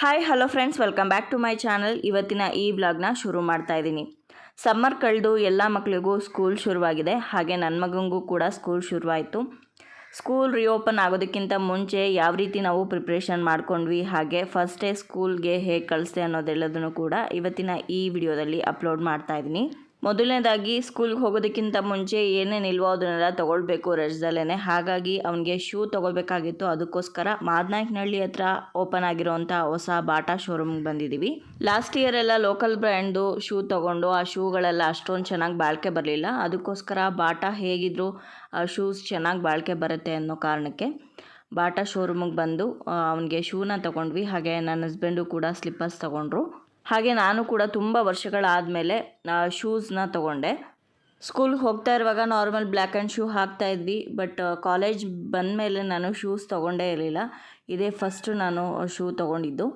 Hi hello friends welcome back to my channel ಇವತ್ತಿನ ಈ ವ್ಲಾಗ್ನ ಶುರು ಮಾಡ್ತಾ ಇದ್ದೀನಿ. ಸಮ್ಮರ್ ಕಳೆದು ಎಲ್ಲ ಮಕ್ಕಳಿಗೂ ಸ್ಕೂಲ್ ಶುರುವಾಗಿದೆ. ಹಾಗೆ ನನ್ನ ಮಗನಿಗೂ ಕೂಡ ಸ್ಕೂಲ್ ಶುರುವಾಯಿತು. ಸ್ಕೂಲ್ ರಿಓಪನ್ ಆಗೋದಕ್ಕಿಂತ ಮುಂಚೆ ಯಾವ ರೀತಿ ನಾವು ಪ್ರಿಪ್ರೇಷನ್ ಮಾಡ್ಕೊಂಡ್ವಿ, ಹಾಗೆ ಫಸ್ಟ್ ಡೇ ಸ್ಕೂಲ್ಗೆ ಹೇಗೆ ಕಳಿಸ್ದೆ ಅನ್ನೋದೆಲ್ಲದನ್ನು ಕೂಡ ಇವತ್ತಿನ ಈ ವಿಡಿಯೋದಲ್ಲಿ ಅಪ್ಲೋಡ್ ಮಾಡ್ತಾ ಇದ್ದೀನಿ. ಮೊದಲನೇದಾಗಿ ಸ್ಕೂಲ್ಗೆ ಹೋಗೋದಕ್ಕಿಂತ ಮುಂಚೆ ಏನೇನಿಲ್ವೋ ಅದನ್ನೆಲ್ಲ ತೊಗೊಳ್ಬೇಕು ರಜದಲ್ಲೇ ಹಾಗಾಗಿ ಅವನಿಗೆ ಶೂ ತೊಗೋಬೇಕಾಗಿತ್ತು ಅದಕ್ಕೋಸ್ಕರ ಮಾದನಾಯಕನಹಳ್ಳಿ ಹತ್ರ ಓಪನ್ ಆಗಿರೋವಂಥ ಹೊಸ ಬಾಟಾ ಶೋರೂಮ್ಗೆ ಬಂದಿದ್ದೀವಿ ಲಾಸ್ಟ್ ಇಯರ್ ಎಲ್ಲ ಲೋಕಲ್ ಬ್ರ್ಯಾಂಡು ಶೂ ತೊಗೊಂಡು ಆ ಶೂಗಳೆಲ್ಲ ಅಷ್ಟೊಂದು ಚೆನ್ನಾಗಿ ಬಾಳಿಕೆ ಬರಲಿಲ್ಲ. ಅದಕ್ಕೋಸ್ಕರ ಬಾಟಾ ಹೇಗಿದ್ರು ಶೂಸ್ ಚೆನ್ನಾಗಿ ಬಾಳಿಕೆ ಬರುತ್ತೆ ಅನ್ನೋ ಕಾರಣಕ್ಕೆ ಬಾಟಾ ಶೋರೂಮಿಗೆ ಬಂದು ಅವನಿಗೆ ಶೂನ ತೊಗೊಂಡ್ವಿ. ಹಾಗೆ ನನ್ನ ಹಸ್ಬೆಂಡು ಕೂಡ ಸ್ಲಿಪ್ಪರ್ಸ್ ತೊಗೊಂಡ್ರು. ಹಾಗೆ ನಾನು ಕೂಡ ತುಂಬ ವರ್ಷಗಳಾದಮೇಲೆ ಶೂಸ್ನ ತೊಗೊಂಡೆ. ಸ್ಕೂಲ್ಗೆ ಹೋಗ್ತಾ ಇರುವಾಗ ನಾರ್ಮಲ್ ಬ್ಲ್ಯಾಕ್ ಆ್ಯಂಡ್ ಶೂ ಹಾಕ್ತಾ ಇದ್ವಿ ಬಟ್ ಕಾಲೇಜ್ ಬಂದ ಮೇಲೆ ನಾನು ಶೂಸ್ ತೊಗೊಂಡೇ ಇರಲಿಲ್ಲ. ಇದೇ ಫಸ್ಟು ನಾನು ಶೂ ತೊಗೊಂಡಿದ್ದು.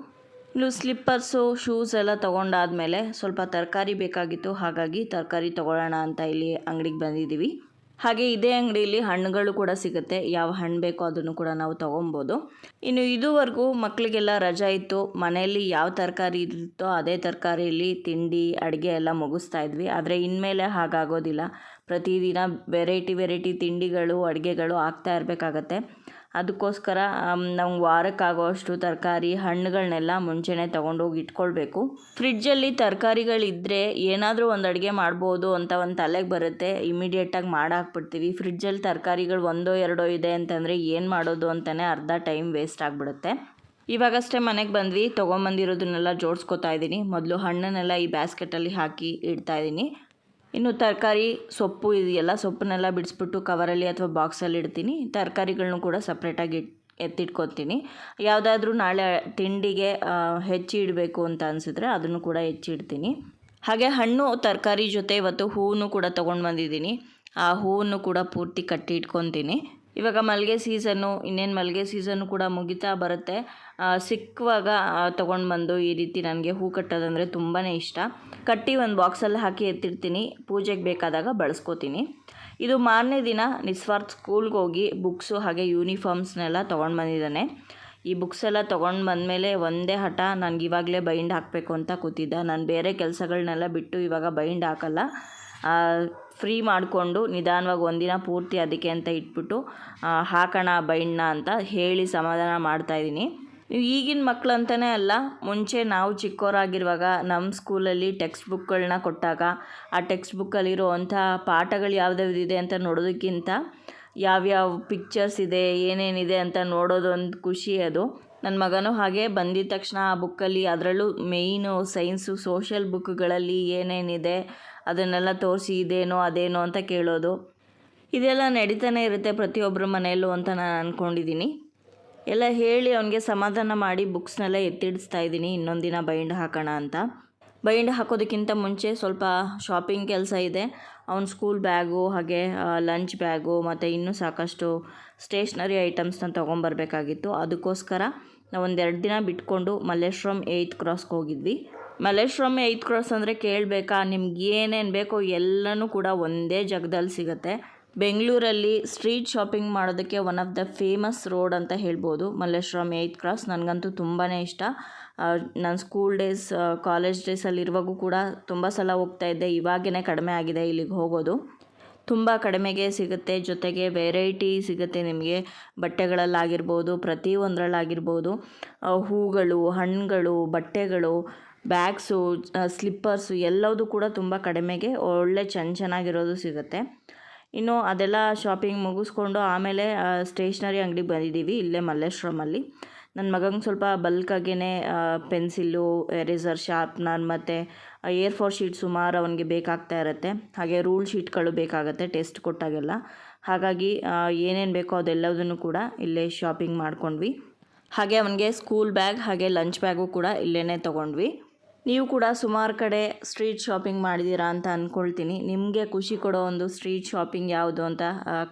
ಇನ್ನು ಸ್ಲಿಪ್ಪರ್ಸು ಶೂಸ್ ಎಲ್ಲ ತೊಗೊಂಡಾದ್ಮೇಲೆ ಸ್ವಲ್ಪ ತರಕಾರಿ ಬೇಕಾಗಿತ್ತು, ಹಾಗಾಗಿ ತರಕಾರಿ ತೊಗೊಳ್ಳೋಣ ಅಂತ ಇಲ್ಲಿ ಅಂಗಡಿಗೆ ಬಂದಿದ್ದೀವಿ. ಹಾಗೆ ಇದೇ ಅಂಗಡಿಯಲ್ಲಿ ಹಣ್ಣುಗಳು ಕೂಡ ಸಿಗುತ್ತೆ. ಯಾವ ಹಣ್ಣು ಬೇಕೋ ಅದನ್ನು ಕೂಡ ನಾವು ತೊಗೊಬೋದು. ಇನ್ನು ಇದುವರೆಗೂ ಮಕ್ಕಳಿಗೆಲ್ಲ ರಜಾ ಇತ್ತು. ಮನೆಯಲ್ಲಿ ಯಾವ ತರಕಾರಿ ಇರುತ್ತೋ ಅದೇ ತರಕಾರಿಯಲ್ಲಿ ತಿಂಡಿ, ಅಡುಗೆ ಎಲ್ಲ ಮುಗಿಸ್ತಾ ಇದ್ವಿ. ಆದರೆ ಇನ್ಮೇಲೆ ಹಾಗಾಗೋದಿಲ್ಲ. ಪ್ರತಿದಿನ ವೆರೈಟಿ ವೆರೈಟಿ ತಿಂಡಿಗಳು, ಅಡುಗೆಗಳು ಆಗ್ತಾ ಇರಬೇಕಾಗತ್ತೆ. ಅದಕ್ಕೋಸ್ಕರ ನಮ್ಗೆ ವಾರಕ್ಕಾಗೋಷ್ಟು ತರಕಾರಿ ಹಣ್ಣುಗಳನ್ನೆಲ್ಲ ಮುಂಚೆನೇ ತೊಗೊಂಡೋಗಿ ಇಟ್ಕೊಳ್ಬೇಕು. ಫ್ರಿಡ್ಜಲ್ಲಿ ತರಕಾರಿಗಳಿದ್ದರೆ ಏನಾದರೂ ಒಂದು ಅಡುಗೆ ಮಾಡ್ಬೋದು ಅಂತ ಒಂದು ತಲೆಗೆ ಬರುತ್ತೆ ಇಮಿಡಿಯೇಟಾಗಿ ಮಾಡಾಕ್ಬಿಡ್ತೀವಿ. ಫ್ರಿಡ್ಜಲ್ಲಿ ತರಕಾರಿಗಳು ಒಂದೋ ಎರಡೋ ಇದೆ ಅಂತಂದರೆ ಏನು ಮಾಡೋದು ಅಂತಲೇ ಅರ್ಧ ಟೈಮ್ ವೇಸ್ಟ್ ಆಗಿಬಿಡುತ್ತೆ. ಇವಾಗಷ್ಟೇ ಮನೆಗೆ ಬಂದ್ವಿ, ತೊಗೊಂಬಂದಿರೋದನ್ನೆಲ್ಲ ಜೋಡಿಸ್ಕೊತಾ ಇದ್ದೀನಿ ಮೊದಲು ಹಣ್ಣನ್ನೆಲ್ಲ ಈ ಬ್ಯಾಸ್ಕೆಟಲ್ಲಿ ಹಾಕಿ ಇಡ್ತಾ ಇದ್ದೀನಿ ಇನ್ನು ತರಕಾರಿ, ಸೊಪ್ಪು ಇದೆಯಲ್ಲ, ಸೊಪ್ಪನ್ನೆಲ್ಲ ಬಿಡಿಸ್ಬಿಟ್ಟು ಕವರಲ್ಲಿ ಅಥವಾ ಬಾಕ್ಸಲ್ಲಿ ಇಡ್ತೀನಿ. ತರಕಾರಿಗಳನ್ನೂ ಕೂಡ ಸಪ್ರೇಟಾಗಿ ಇಟ್, ಎತ್ತಿಟ್ಕೊತೀನಿ. ಯಾವುದಾದ್ರೂ ನಾಳೆ ತಿಂಡಿಗೆ ಹೆಚ್ಚಿ ಇಡಬೇಕು ಅಂತ ಅನಿಸಿದ್ರೆ ಅದನ್ನು ಕೂಡ ಹೆಚ್ಚಿಡ್ತೀನಿ ಹಾಗೆ ಹಣ್ಣು, ತರಕಾರಿ ಜೊತೆ ಇವತ್ತು ಹೂವನ್ನು ಕೂಡ ತೊಗೊಂಡು ಬಂದಿದ್ದೀನಿ ಆ ಹೂವನ್ನು ಕೂಡ ಪೂರ್ತಿ ಕಟ್ಟಿ ಇಟ್ಕೊತೀನಿ. ಇವಾಗ ಮಲ್ಲಿಗೆ ಸೀಸನ್ನು, ಇನ್ನೇನು ಮಲ್ಲಿಗೆ ಸೀಸನ್ನು ಕೂಡ ಮುಗಿತಾ ಬರುತ್ತೆ. ಸಿಕ್ಕುವಾಗ ತೊಗೊಂಡು ಬಂದು ಈ ರೀತಿ ನನಗೆ ಹೂ ಕಟ್ಟೋದಂದರೆ ತುಂಬಾ ಇಷ್ಟ. ಕಟ್ಟಿ ಒಂದು ಬಾಕ್ಸಲ್ಲಿ ಹಾಕಿ ಎತ್ತಿರ್ತೀನಿ. ಪೂಜೆಗೆ ಬೇಕಾದಾಗ ಬಳಸ್ಕೋತೀನಿ. ಇದು ಮಾರನೇ ದಿನ ನಿಸ್ವಾರ್ಥ ಸ್ಕೂಲ್ಗೆ ಹೋಗಿ ಬುಕ್ಸು ಹಾಗೆ ಯೂನಿಫಾರ್ಮ್ಸ್ನೆಲ್ಲ ತೊಗೊಂಡು ಬಂದಿದ್ದಾನೆ. ಈ ಬುಕ್ಸ್ ಎಲ್ಲ ತೊಗೊಂಡು ಬಂದಮೇಲೆ ಒಂದೇ ಹಠ ನನಗೆ ಇವಾಗಲೇ ಬೈಂಡ್ ಹಾಕಬೇಕು ಅಂತ ಕೂತಿದ್ದ. ನಾನು ಬೇರೆ ಕೆಲಸಗಳನ್ನೆಲ್ಲ ಬಿಟ್ಟು ಇವಾಗ ಬೈಂಡ್ ಹಾಕಲ್ಲ. ಫ್ರೀ ಮಾಡಿಕೊಂಡು ನಿಧಾನವಾಗಿ ಒಂದಿನ ಪೂರ್ತಿ ಅದಕ್ಕೆ ಅಂತ ಇಟ್ಬಿಟ್ಟು ಹಾಕೋಣ, ಬೈಣ್ಣ ಅಂತ ಹೇಳಿ ಸಮಾಧಾನ ಮಾಡ್ತಾಯಿದ್ದೀನಿ ಈಗಿನ ಮಕ್ಕಳು ಅಂತಲೇ ಅಲ್ಲ, ಮುಂಚೆ ನಾವು ಚಿಕ್ಕವರಾಗಿರುವಾಗ ನಮ್ಮ ಸ್ಕೂಲಲ್ಲಿ ಟೆಕ್ಸ್ಟ್ ಬುಕ್ಗಳನ್ನ ಕೊಟ್ಟಾಗ, ಆ ಟೆಕ್ಸ್ಟ್ ಬುಕ್ಕಲ್ಲಿರುವಂಥ ಪಾಠಗಳು ಯಾವ್ದಾವ್ದಿದೆ ಅಂತ ನೋಡೋದಕ್ಕಿಂತ, ಯಾವ್ಯಾವ ಪಿಕ್ಚರ್ಸ್ ಇದೆ, ಏನೇನಿದೆ ಅಂತ ನೋಡೋದೊಂದು ಖುಷಿ ಅದು. ನನ್ನ ಮಗನೂ ಹಾಗೆ ಬಂದಿದ ತಕ್ಷಣ ಆ ಬುಕ್ಕಲ್ಲಿ ಅದರಲ್ಲೂ ಮೇಯ್ನು ಸೈನ್ಸು ಸೋಷಿಯಲ್ ಬುಕ್ಗಳಲ್ಲಿ ಏನೇನಿದೆ, ಅದನ್ನೆಲ್ಲ ತೋರಿಸಿ ಇದೇನೋ, ಅದೇನೋ ಅಂತ ಕೇಳೋದು. ಇದೆಲ್ಲ ನಡೀತಾನೆ ಇರುತ್ತೆ ಪ್ರತಿಯೊಬ್ಬರ ಮನೆಯಲ್ಲೂ ಅಂತ ನಾನು ಅಂದ್ಕೊಂಡಿದ್ದೀನಿ ಎಲ್ಲ ಹೇಳಿ ಅವನಿಗೆ ಸಮಾಧಾನ ಮಾಡಿ ಬುಕ್ಸ್ನೆಲ್ಲ ಎತ್ತಿಡಿಸ್ತಾ ಇದ್ದೀನಿ, ಇನ್ನೊಂದು ದಿನ ಬೈಂಡ್ ಹಾಕೋಣ ಅಂತ. ಬೈಂಡ್ ಹಾಕೋದಕ್ಕಿಂತ ಮುಂಚೆ ಸ್ವಲ್ಪ ಶಾಪಿಂಗ್ ಕೆಲಸ ಇದೆ. ಅವ್ನ ಸ್ಕೂಲ್ ಬ್ಯಾಗು, ಹಾಗೆ ಲಂಚ್ ಬ್ಯಾಗು, ಮತ್ತು ಇನ್ನೂ ಸಾಕಷ್ಟು ಸ್ಟೇಷ್ನರಿ ಐಟಮ್ಸ್ನ ತೊಗೊಂಬರ್ಬೇಕಾಗಿತ್ತು. ಅದಕ್ಕೋಸ್ಕರ ನಾವು ಒಂದೆರಡು ದಿನ ಬಿಟ್ಕೊಂಡು ಮಲ್ಲೇಶ್ವರಂ ಏಯ್ತ್ ಕ್ರಾಸ್ಗೆ ಹೋಗಿದ್ವಿ. ಮಲ್ಲೇಶ್ವರಂ ಏಯ್ತ್ ಕ್ರಾಸ್ ಅಂದರೆ ಕೇಳಬೇಕಾ? ನಿಮ್ಗೆ ಏನೇನು ಬೇಕೋ ಎಲ್ಲನೂ ಕೂಡ ಒಂದೇ ಜಾಗದಲ್ಲಿ ಸಿಗುತ್ತೆ. ಬೆಂಗಳೂರಲ್ಲಿ ಸ್ಟ್ರೀಟ್ ಶಾಪಿಂಗ್ ಮಾಡೋದಕ್ಕೆ one of the famous road ಅಂತ ಹೇಳ್ಬೋದು ಮಲ್ಲೇಶ್ವರಂ ಏಯ್ತ್ ಕ್ರಾಸ್. ನನಗಂತೂ ತುಂಬಾ ಇಷ್ಟ. ನಾನು ಸ್ಕೂಲ್ ಡೇಸ್ ಕಾಲೇಜ್ ಡೇಸಲ್ಲಿರುವಾಗೂ ಕೂಡ ತುಂಬ ಸಲ ಹೋಗ್ತಾ ಇದ್ದೆ. ಇವಾಗೇ ಕಡಿಮೆ ಆಗಿದೆ ಇಲ್ಲಿಗೆ ಹೋಗೋದು. ತುಂಬ ಕಡಿಮೆಗೆ ಸಿಗುತ್ತೆ. ಜೊತೆಗೆ ವೆರೈಟಿ ಸಿಗುತ್ತೆ ನಿಮಗೆ. ಬಟ್ಟೆಗಳಲ್ಲಾಗಿರ್ಬೋದು, ಪ್ರತಿಯೊಂದರಲ್ಲಾಗಿರ್ಬೋದು. ಹೂಗಳು, ಹಣ್ಣುಗಳು, ಬಟ್ಟೆಗಳು ಬ್ಯಾಗ್ಸು ಸ್ಲಿಪ್ಪರ್ಸು ಎಲ್ಲದೂ ಕೂಡ ತುಂಬ ಕಡಿಮೆಗೆ ಒಳ್ಳೆ ಚೆನ್ನ ಚೆನ್ನಾಗಿರೋದು ಸಿಗುತ್ತೆ. ಇನ್ನು ಅದೆಲ್ಲ ಶಾಪಿಂಗ್ ಮುಗಿಸ್ಕೊಂಡು ಆಮೇಲೆ ಸ್ಟೇಷ್ನರಿ ಅಂಗಡಿಗೆ ಬಂದಿದ್ದೀವಿ ಇಲ್ಲೇ ಮಲ್ಲೇಶ್ವರಮಲ್ಲಿ ನನ್ನ ಮಗಂಗೆ ಸ್ವಲ್ಪ ಬಲ್ಕಾಗೇ ಪೆನ್ಸಿಲ್ಲು ಎರೇಸರ್ ಶಾರ್ಪ್ನರ್ ಮತ್ತು ಏರ್ ಫೋರ್ ಶೀಟ್ ಸುಮಾರು ಅವನಿಗೆ ಬೇಕಾಗ್ತಾ ಇರುತ್ತೆ. ಹಾಗೆ ರೂಲ್ ಶೀಟ್ಗಳು ಬೇಕಾಗುತ್ತೆ ಟೆಸ್ಟ್ ಕೊಟ್ಟಾಗೆಲ್ಲ. ಹಾಗಾಗಿ ಏನೇನು ಬೇಕೋ ಅದೆಲ್ಲದನ್ನು ಕೂಡ ಇಲ್ಲೇ ಶಾಪಿಂಗ್ ಮಾಡ್ಕೊಂಡ್ವಿ. ಹಾಗೆ ಅವನಿಗೆ ಸ್ಕೂಲ್ ಬ್ಯಾಗ್ ಹಾಗೆ ಲಂಚ್ ಬ್ಯಾಗು ಕೂಡ ಇಲ್ಲೇ ತೊಗೊಂಡ್ವಿ. ನೀವು ಕೂಡ ಸುಮಾರು ಕಡೆ ಸ್ಟ್ರೀಟ್ ಶಾಪಿಂಗ್ ಮಾಡಿದ್ದೀರಾ ಅಂತ ಅಂದ್ಕೊಳ್ತೀನಿ ನಿಮಗೆ ಖುಷಿ ಕೊಡೋ ಒಂದು ಸ್ಟ್ರೀಟ್ ಶಾಪಿಂಗ್ ಯಾವುದು ಅಂತ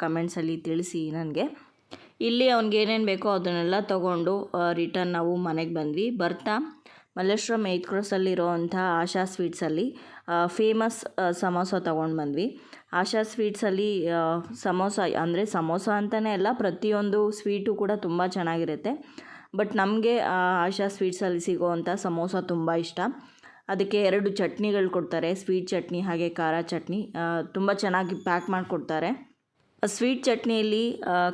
ಕಮೆಂಟ್ಸಲ್ಲಿ ತಿಳಿಸಿ ನನಗೆ. ಇಲ್ಲಿ ಅವ್ನಿಗೆ ಏನೇನು ಬೇಕೋ ಅದನ್ನೆಲ್ಲ ತೊಗೊಂಡು ರಿಟರ್ನ್ ನಾವು ಮನೆಗೆ ಬಂದ್ವಿ. ಬರ್ತಾ ಮಲ್ಲೇಶ್ವರಂ ಕ್ರಾಸಲ್ಲಿರೋ ಅಂಥ ಆಶಾ ಸ್ವೀಟ್ಸಲ್ಲಿ ಫೇಮಸ್ ಸಮೋಸ ತೊಗೊಂಡು ಬಂದ್ವಿ. ಆಶಾ ಸ್ವೀಟ್ಸಲ್ಲಿ ಸಮೋಸ, ಅಂದರೆ ಸಮೋಸ ಅಂತಲೇ ಅಲ್ಲ, ಪ್ರತಿಯೊಂದು ಸ್ವೀಟು ಕೂಡ ತುಂಬ ಚೆನ್ನಾಗಿರುತ್ತೆ. ಬಟ್ ನಮಗೆ ಆಶಾ ಸ್ವೀಟ್ಸಲ್ಲಿ ಸಿಗೋವಂಥ ಸಮೋಸ ತುಂಬ ಇಷ್ಟ. ಅದಕ್ಕೆ ಎರಡು ಚಟ್ನಿಗಳು ಕೊಡ್ತಾರೆ ಸ್ವೀಟ್ ಚಟ್ನಿ ಹಾಗೆ ಖಾರ ಚಟ್ನಿ. ತುಂಬ ಚೆನ್ನಾಗಿ ಪ್ಯಾಕ್ ಮಾಡಿಕೊಡ್ತಾರೆ. ಸ್ವೀಟ್ ಚಟ್ನಿಯಲ್ಲಿ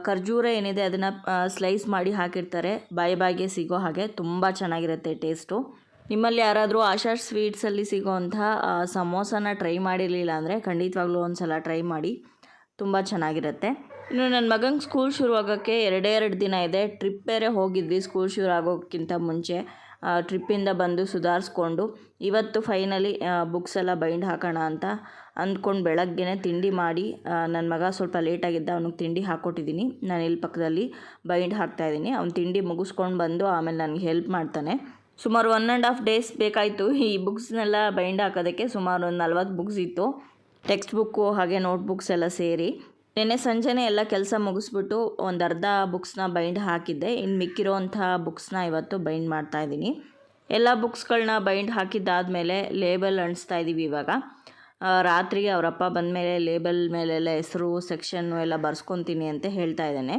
ಖರ್ಜೂರ ಏನಿದೆ ಅದನ್ನು ಸ್ಲೈಸ್ ಮಾಡಿ ಹಾಕಿರ್ತಾರೆ. ಬಾಯಿ ಬಾಯಿಗೆ ಸಿಗೋ ಹಾಗೆ ತುಂಬ ಚೆನ್ನಾಗಿರುತ್ತೆ ಟೇಸ್ಟು ನಿಮ್ಮಲ್ಲಿ ಯಾರಾದರೂ ಆಶಾ ಸ್ವೀಟ್ಸಲ್ಲಿ ಸಿಗೋವಂಥ ಸಮೋಸನ ಟ್ರೈ ಮಾಡಿರಲಿಲ್ಲ ಅಂದರೆ ಖಂಡಿತವಾಗ್ಲೂ ಒಂದು ಸಲ ಟ್ರೈ ಮಾಡಿ. ತುಂಬ ಚೆನ್ನಾಗಿರುತ್ತೆ. ಇನ್ನು ನನ್ನ ಮಗಂಗೆ ಸ್ಕೂಲ್ ಶುರುವಾಗೋಕ್ಕೆ ಎರಡೇ ಎರಡು ದಿನ ಇದೆ. ಟ್ರಿಪ್ ಬೇರೆ ಹೋಗಿದ್ವಿ ಸ್ಕೂಲ್ ಶುರು ಆಗೋಕ್ಕಿಂತ ಮುಂಚೆ. ಟ್ರಿಪ್ಪಿಂದ ಬಂದು ಸುಧಾರಿಸ್ಕೊಂಡು, ಇವತ್ತು ಫೈನಲಿ ಬುಕ್ಸ್ ಎಲ್ಲ ಬೈಂಡ್ ಹಾಕೋಣ ಅಂತ ಅಂದ್ಕೊಂಡು ಬೆಳಗ್ಗೆನೇ ತಿಂಡಿ ಮಾಡಿ ನನ್ನ ಮಗ ಸ್ವಲ್ಪ ಲೇಟಾಗಿದ್ದ ಅವ್ನಿಗೆ ತಿಂಡಿ ಹಾಕ್ಕೊಟ್ಟಿದ್ದೀನಿ ನಾನು ಇಲ್ಲಿ ಪಕ್ಕದಲ್ಲಿ ಬೈಂಡ್ ಹಾಕ್ತಾಯಿದ್ದೀನಿ ಅವ್ನು ತಿಂಡಿ ಮುಗಿಸ್ಕೊಂಡು ಬಂದು ಆಮೇಲೆ ನನಗೆ ಹೆಲ್ಪ್ ಮಾಡ್ತಾನೆ. ಸುಮಾರು ಒನ್ ಆ್ಯಂಡ್ ಹಾಫ್ ಡೇಸ್ ಬೇಕಾಯಿತು ಈ ಬುಕ್ಸ್ನೆಲ್ಲ ಬೈಂಡ್ ಹಾಕೋದಕ್ಕೆ. ಸುಮಾರು ಒಂದು ನಲ್ವತ್ತು ಬುಕ್ಸ್ ಇತ್ತು. ಟೆಕ್ಸ್ಟ್ ಬುಕ್ಕು ಹಾಗೆ ನೋಟ್ಬುಕ್ಸ್ ಎಲ್ಲ ಸೇರಿ. ನಿನ್ನೆ ಸಂಜೆನೆ ಎಲ್ಲ ಕೆಲಸ ಮುಗಿಸ್ಬಿಟ್ಟು ಒಂದು ಅರ್ಧ ಬುಕ್ಸ್ನ ಬೈಂಡ್ ಹಾಕಿದ್ದೆ. ಇನ್ನು ಮಿಕ್ಕಿರೋವಂಥ ಬುಕ್ಸ್ನ ಇವತ್ತು ಬೈಂಡ್ ಮಾಡ್ತಾ ಇದ್ದೀನಿ. ಎಲ್ಲ ಬುಕ್ಸ್ಗಳನ್ನ ಬೈಂಡ್ ಹಾಕಿದ್ದಾದಮೇಲೆ ಲೇಬಲ್ ಅಂಟಿಸ್ತಾ ಇದ್ದೀವಿ ಇವಾಗ. ರಾತ್ರಿ ರಾತ್ರಿಗೆ ಅವರಪ್ಪ ಬಂದಮೇಲೆ ಲೇಬಲ್ ಮೇಲೆಲ್ಲ ಹೆಸರು, ಸೆಕ್ಷನ್ನು ಎಲ್ಲ ಬರ್ಸ್ಕೊತೀನಿ ಅಂತ ಹೇಳ್ತಾ ಇದ್ದಾನೆ.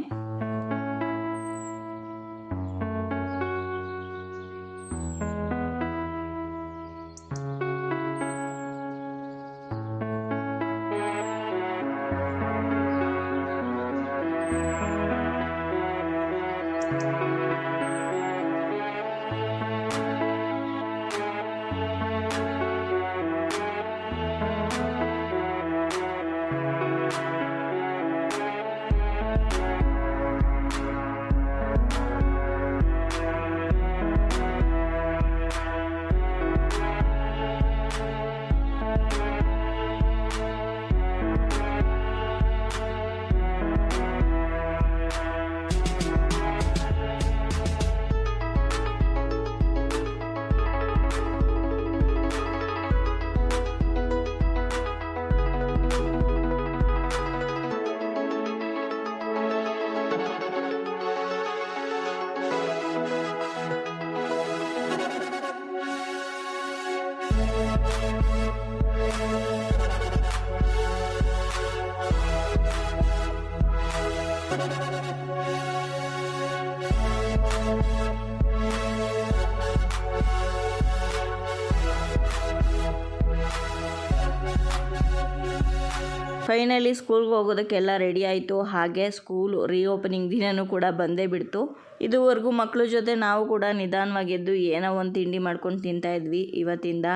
ಫೈನಲಿ ಸ್ಕೂಲ್ಗೆ ಹೋಗೋದಕ್ಕೆಲ್ಲ ರೆಡಿ ಆಯಿತು. ಹಾಗೆ ಸ್ಕೂಲ್ ರೀಓಪನಿಂಗ್ ದಿನವೂ ಕೂಡ ಬಂದೇ ಬಿಡ್ತು. ಇದುವರೆಗೂ ಮಕ್ಕಳ ಜೊತೆ ನಾವು ಕೂಡ ನಿಧಾನವಾಗಿದ್ದು ಏನೋ ಒಂದು ತಿಂಡಿ ಮಾಡ್ಕೊಂಡು ತಿಂತಾ ಇದ್ವಿ. ಇವತ್ತಿಂದ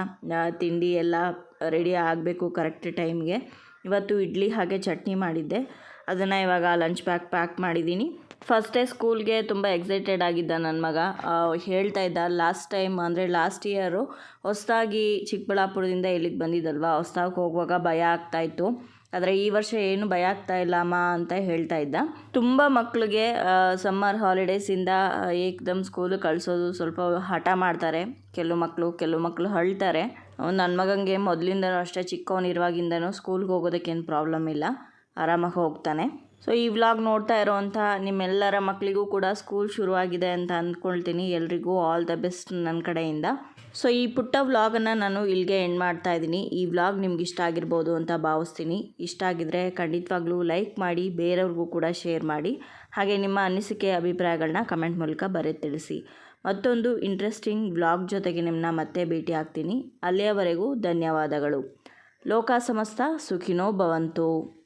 ತಿಂಡಿ ಎಲ್ಲ ರೆಡಿ ಆಗಬೇಕು ಕರೆಕ್ಟ್ ಟೈಮ್ಗೆ ಇವತ್ತು ಇಡ್ಲಿ ಹಾಗೆ ಚಟ್ನಿ ಮಾಡಿದ್ದೆ. ಅದನ್ನು ಇವಾಗ ಲಂಚ್ ಪ್ಯಾಕ್ ಪ್ಯಾಕ್ ಮಾಡಿದ್ದೀನಿ ಫಸ್ಟ್ ಸ್ಕೂಲ್ಗೆ ತುಂಬ ಎಕ್ಸೈಟೆಡ್ ಆಗಿದ್ದ ನನ್ನ ಮಗ. ಹೇಳ್ತಾ ಇದ್ದ ಲಾಸ್ಟ್ ಟೈಮ್ ಅಂದರೆ ಲಾಸ್ಟ್ ಇಯರು ಹೊಸದಾಗಿ ಚಿಕ್ಕಬಳ್ಳಾಪುರದಿಂದ ಇಲ್ಲಿಗೆ ಬಂದಿದ್ದಲ್ವಾ? ಹೊಸ್ದಾಗಿ ಹೋಗುವಾಗ ಭಯ ಆಗ್ತಾಯಿತ್ತು ಆದರೆ ಈ ವರ್ಷ ಏನು ಭಯ ಆಗ್ತಾ ಇಲ್ಲ ಅಮ್ಮ ಅಂತ ಹೇಳ್ತಾ ಇದ್ದ. ತುಂಬ ಮಕ್ಕಳಿಗೆ ಸಮ್ಮರ್ ಹಾಲಿಡೇಸಿಂದ ಏಕ್ದಮ್ ಸ್ಕೂಲ್ ಕಳಿಸೋದು ಸ್ವಲ್ಪ ಹಠ ಮಾಡ್ತಾರೆ. ಕೆಲವು ಮಕ್ಕಳು ಕೆಲವು ಮಕ್ಕಳು ಅಳ್ತಾರೆ. ನನ್ನ ಮಗಂಗೆ ಮೊದಲಿಂದನೂ ಅಷ್ಟೇ ಚಿಕ್ಕವನಿರುವಾಗಿಂದನೂ ಸ್ಕೂಲ್ಗೆ ಹೋಗೋದಕ್ಕೇನು ಪ್ರಾಬ್ಲಮ್ ಇಲ್ಲ. ಆರಾಮಾಗಿ ಹೋಗ್ತಾನೆ. ಸೊ ಈ ವ್ಲಾಗ್ ನೋಡ್ತಾ ಇರೋವಂಥ ನಿಮ್ಮೆಲ್ಲರ ಮಕ್ಕಳಿಗೂ ಕೂಡ ಸ್ಕೂಲ್ ಶುರುವಾಗಿದೆ ಅಂತ ಅಂದ್ಕೊಳ್ತೀನಿ. ಎಲ್ರಿಗೂ ಆಲ್ ದ ಬೆಸ್ಟ್ ನನ್ನ ಕಡೆಯಿಂದ. ಸೊ ಈ ಪುಟ್ಟ ವ್ಲಾಗನ್ನು ನಾನು ಇಲ್ಲಿಗೆ ಎಂಡ್ ಮಾಡ್ತಾ ಇದ್ದೀನಿ. ಈ ವ್ಲಾಗ್ ನಿಮ್ಗೆ ಇಷ್ಟ ಆಗಿರ್ಬೋದು ಅಂತ ಭಾವಿಸ್ತೀನಿ. ಇಷ್ಟ ಆಗಿದ್ರೆ ಖಂಡಿತವಾಗ್ಲೂ ಲೈಕ್ ಮಾಡಿ, ಬೇರೆಯವ್ರಿಗೂ ಕೂಡ ಶೇರ್ ಮಾಡಿ. ಹಾಗೆ ನಿಮ್ಮ ಅನಿಸಿಕೆ ಅಭಿಪ್ರಾಯಗಳನ್ನ ಕಮೆಂಟ್ ಮೂಲಕ ಬರೆ ತಿಳಿಸಿ. ಮತ್ತೊಂದು ಇಂಟ್ರೆಸ್ಟಿಂಗ್ ವ್ಲಾಗ್ ಜೊತೆಗೆ ನಿಮ್ಮನ್ನ ಮತ್ತೆ ಭೇಟಿ ಆಗ್ತೀನಿ. ಅಲ್ಲಿಯವರೆಗೂ ಧನ್ಯವಾದಗಳು. ಲೋಕ ಸಮಸ್ತ ಸುಖಿನೋ ಭವಂತು.